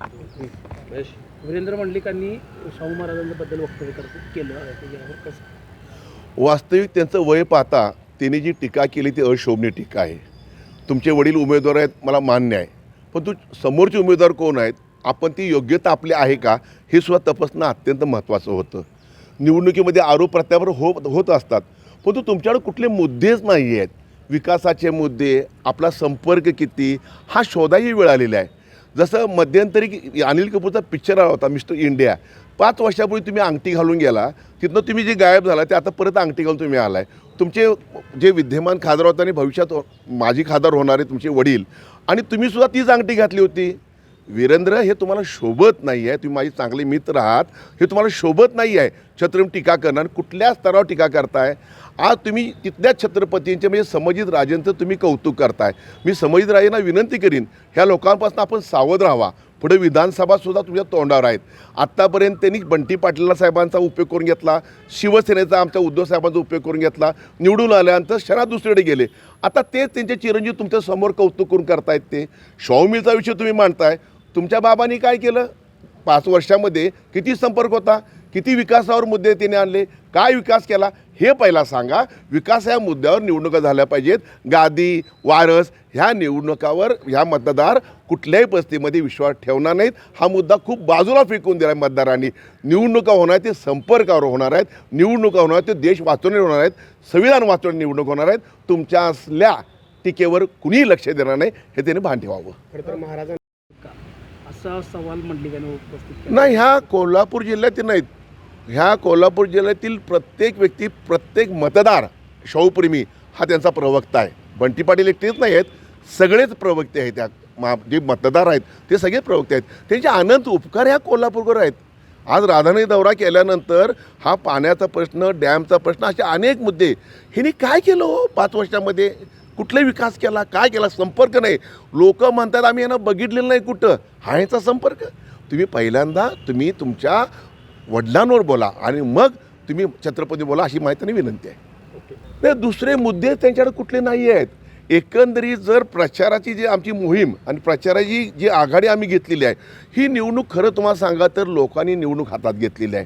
म्हणजे वीरेंद्र मंडलिकांनी शाहू महाराजांबद्दल वक्तव्य करत केलं कसं? वास्तविक त्यांचं वय पाहता त्यांनी जी टीका केली ती अशोभनीय टीका आहे. तुमचे वडील उमेदवार आहेत मला मान्य आहे. पण तू समोरचे उमेदवार कोण आहेत? आपण ती योग्यता आपली आहे का? हे सुद्धा तपासणं अत्यंत महत्त्वाचं होतं. निवडणुकीमध्ये आरोप प्रत्यारोप हो होत असतात. परंतु तुमच्याकडे कुठले मुद्देच नाही आहेत विकासाचे मुद्दे आपला संपर्क किती हा शोधाही वेळ आलेला आहे. जसं मध्यंतरी अनिल कपूरचा पिक्चर आला होता मिस्टर इंडिया. पाच वर्षापूर्वी तुम्ही अंगठी घालून गेला तिथनं तुम्ही जे गायब झाला ते आता परत अंगठी घालून तुम्ही आलाय. तुमचे जे विद्यमान खासदार होते आणि भविष्यात माझी माजी खासदार होणारे तुमचे वडील आणि तुम्ही सुद्धा तीच अंगठी घातली होती. वीरेंद्र हे तुम्हाला शोभत नाही आहे तुम्ही माझे चांगले मित्र आहात. हे तुम्हाला शोभत नाही आहे छत्रपती टीका करणं आणि कुठल्या स्तरावर टीका करताय? आज तुम्ही तिथल्या छत्रपतींचे म्हणजे समजित राजेंचं तुम्ही कौतुक करताय. मी समजित राजेंना विनंती करीन ह्या लोकांपासून आपण सावध राहावा. पुढे विधानसभासुद्धा तुमच्या तोंडावर आहेत. आत्तापर्यंत त्यांनी बंटी पाटील साहेबांचा उपयोग करून घेतला. शिवसेनेचा आमच्या उद्धव साहेबांचा उपयोग करून घेतला. निवडून आल्यानंतर शहरात दुसरीकडे गेले. आता तेच त्यांचे चिरंजीव तुमच्यासमोर कौतुक करून करतायत ते. शाओमीचा विषय तुम्ही मांडताय. तुमच्या बाबांनी काय केलं? पाच वर्षामध्ये किती संपर्क होता? किती विकासावर मुद्दे त्याने आणले? काय विकास केला? हे पहिला सांगा. विकास या मुद्द्यावर निवडणुका झाल्या पाहिजेत. गादी वारस ह्या निवडणुकावर ह्या मतदार कुठल्याही परिस्थितीमध्ये विश्वास ठेवणार नाहीत. हा मुद्दा खूप बाजूला फेकून दिला आहे मतदारांनी. निवडणुका होणार ते संपर्कावर होणार आहेत. निवडणुका होणार ते देश वाचवणे होणार आहेत. संविधान वाचवणे निवडणूक होणार आहेत. तुमच्या असल्या टीकेवर कुणीही लक्ष देणार नाही. हे त्याने भान ठेवावं. खरं तर महाराजांनी असा सवाल मंडलिकाने उपस्थित नाही ह्या कोल्हापूर जिल्ह्यातील नाहीत. ह्या कोल्हापूर जिल्ह्यातील प्रत्येक व्यक्ती प्रत्येक मतदार शाहूप्रेमी हा त्यांचा प्रवक्ता आहे. बंटी पाटील एकटेच नाही आहेत. सगळेच प्रवक्ते आहेत त्या मा जे मतदार आहेत ते सगळे प्रवक्ते आहेत. त्यांचे अनंत उपकार ह्या कोल्हापूरवर आहेत. आज राधानगरी दौरा केल्यानंतर हा पाण्याचा प्रश्न डॅमचा प्रश्न असे अनेक मुद्दे. ह्यांनी काय केलं हो पाच वर्षामध्ये? कुठलाही विकास केला काय केला संपर्क नाही. लोक म्हणतात आम्ही यांना बघितलेलं नाही कुठं. हा याचा संपर्क. तुम्ही पहिल्यांदा तुम्ही तुमच्या वडिलांवर बोला आणि मग तुम्ही छत्रपती बोला अशी माहिती विनंती आहे. नाही दुसरे मुद्दे त्यांच्याकडे कुठले नाही आहेत. एकंदरीत जर प्रचाराची जी आमची मोहीम आणि प्रचाराची जी आघाडी आम्ही घेतलेली आहे ही निवडणूक खरं तुम्हाला सांगा तर लोकांनी निवडणूक हातात घेतलेली आहे.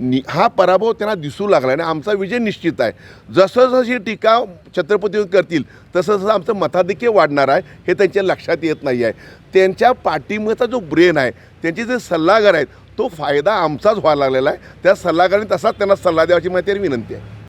नि हा पराभव त्यांना दिसू लागला आणि आमचा विजय निश्चित आहे. जसं जशी टीका छत्रपतीवर करतील तसं जसं आमचं मताधिक्य वाढणार आहे हे त्यांच्या लक्षात येत नाही आहे. त्यांच्या पाठिंबाचा जो ब्रेन आहे त्यांचे जे सल्लागार आहेत तो फायदा आमचाच व्हायला लागलेला आहे. त्या सल्लागारांनी तसाच त्यांना सल्ला द्यावाची माहिती आणि विनंती आहे.